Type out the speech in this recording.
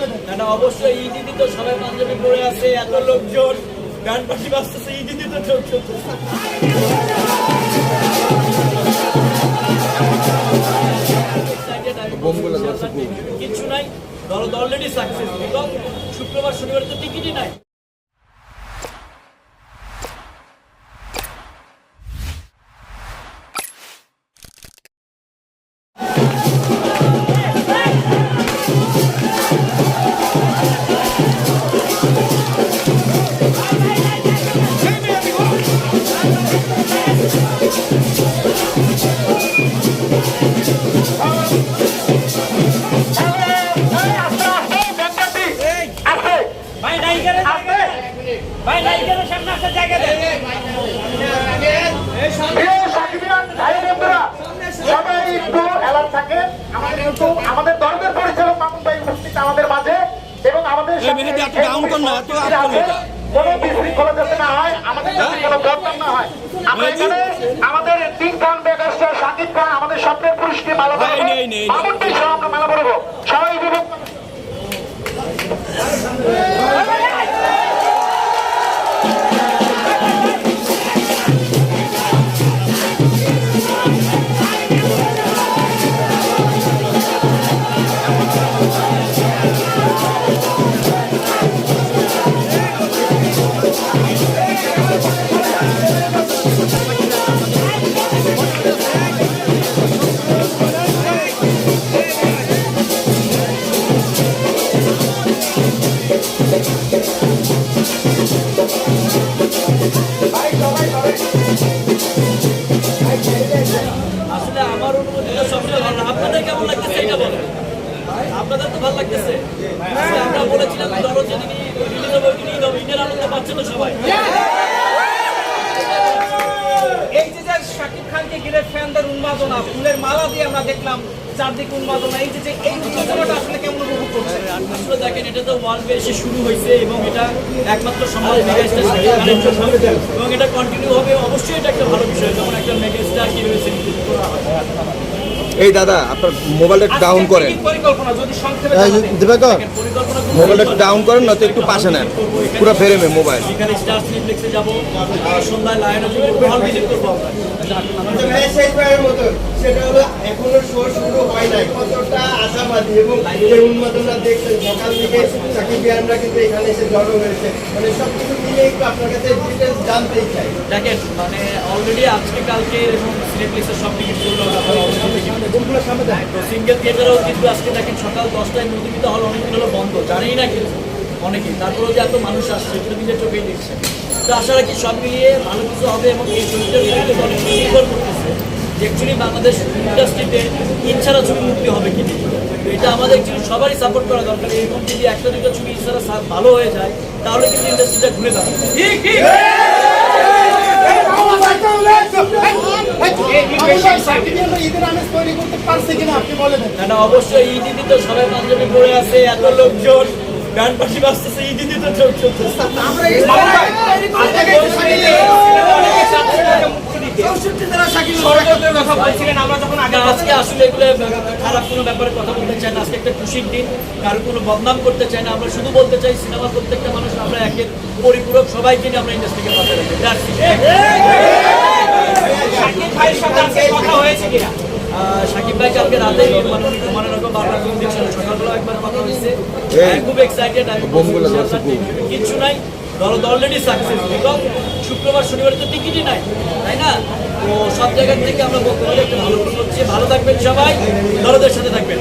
বলে না না অবশ্যই ইডিতে তো সবাই পাঞ্জাবি পরে আছে এত লোকজন। গান পাশি বাজতেছে ইডিতে তো চোখ চলতেছে কিচ্ছু নাই। দল অলরেডি সাকসেস শুক্রবার শনিবার তো টিকিটই নাই। আমাদের মাঝে এবং আমাদের। কোনো বিশৃঙ্খলা যাতে না হয় আমাদের কোনো বদনাম না হয়। আমরা এখানে আমাদের তিন খান বেগাস্টার সাকিব খান আমাদের স্বপ্নের পুরুষকে মালা ভাই, পরাবো নেই, নেই, নেই। মামুন ভাই সহ আমরা মালা সবাই উপভোগ অনুভূতিটা সবচেয়ে ভালো আপনাদের কেমন লাগতেছে এটা বলেন। আপনাদের তো ভালো লাগতেছে। আমরা বলেছিলাম ধরো যেদিন রিলিজ হবে ওইদিনই ঈদ আনন্দ পাচ্ছে তো সবাই। এই যে যে শাকিব খানকে ঘিরে ফ্যানদের উন্মাদনা ফুলের মালা দিয়ে আমরা দেখলাম চারদিকে উন্মাদনা এই যে এই উত্তেজনাটা আসলে কেমন উপভোগ করছেন? আসলে দেখেন এটা তো ওয়ার্ল্ড বেসে শুরু হয়েছে এবং এটা একমাত্র সম্ভব মেগা স্টার শাকিব খানের জন্য এবং এটা কন্টিনিউ হবে অবশ্যই এটা একটা ভালো বিষয় যেমন একটা মেগা স্টার কি হয়েছে এই দাদা আপনার মোবাইলটা একটু ডাউন করেন। মোবাইলটা একটু ডাউন করেন নয়তো একটু পাশে নেন। পুরো ফেরেমে মোবাইল যাব। সন্ধ্যায় লায়নে আমরা সেটা হলো এখনও শো শুরু হয় নাই। কতটা আশাবাদী এবং যে উন্মাদনা দেখছেন সকাল থেকে সাকিব বিয়ানরা কিন্তু এখানে এসে জড়ো হয়েছে। মানে সব কিছু মিলে একটু আপনার কাছে ডিটেলস জানতেই চাই। দেখেন মানে অলরেডি আজকে কালকে এবং সিনেপ্লেক্সের সব টিকিট করল সিঙ্গেল থিয়েটারও কিন্তু আজকে দেখেন সকাল দশটায় মধুমিত হল অনেকদিন হলো বন্ধ। জানেই না কিন্তু অনেকেই। তারপরেও যে এত মানুষ আসছে এগুলো নিজের চোখেই দেখছে তো আশা রাখি সব মিলিয়ে ভালো কিছু হবে এবং এই উপরে অনেক কিছু নির্ভর করতেছে। যে অ্যাকচুয়ালি বাংলাদেশ ইন্ডাস্ট্রিতে ইচ্ছারা ছবি মুক্তি হবে কি তো এটা আমাদের অ্যাকচুয়ালি সবারই সাপোর্ট করা দরকার। এরকম যদি একটা দুটো ছবি ইচ্ছারা ভালো হয়ে যায় তাহলে কিন্তু ইন্ডাস্ট্রিটা ঘুরে দাঁড়াবে। কিনা দেন না না অবশ্যই ইডিতে তো সবাই পাঞ্জাবি পরে আছে এত লোকজন গান পাশি বাজতেছে ইডিতে তো ষড়যন্ত্রের কথা বলছিলেন আমরা যখন আগে আজকে আসলে এগুলো খারাপ কোনো ব্যাপারে কথা বলতে চাই না। আজকে একটা খুশির দিন কারও কোনো বদনাম করতে চাই না। আমরা শুধু বলতে চাই সিনেমা প্রত্যেকটা মানুষ আমরা একের পরিপূরক সবাইকে নিয়ে আমরা ইন্ডাস্ট্রিকে পাশে রাখি। শাকিব ভাইয়ের সাথে আজকে কথা হয়েছে কিনা? সাকিব ভাই কালকে রাতে মানে উনি ঘুমানোর রকম বারবার ফোন দিচ্ছিল সকালবেলা একবার কথা হয়েছে। খুব এক্সাইটেড আমি কিচ্ছু নাই। দল অলরেডি সাকসেস বিকজ শুক্রবার শনিবার তো টিকিটই নাই, তাই না? তো সব জায়গার থেকে আমরা বলতে পারি একটা ভালো হচ্ছে, ভালো থাকবেন সবাই দলদের সাথে থাকবেন।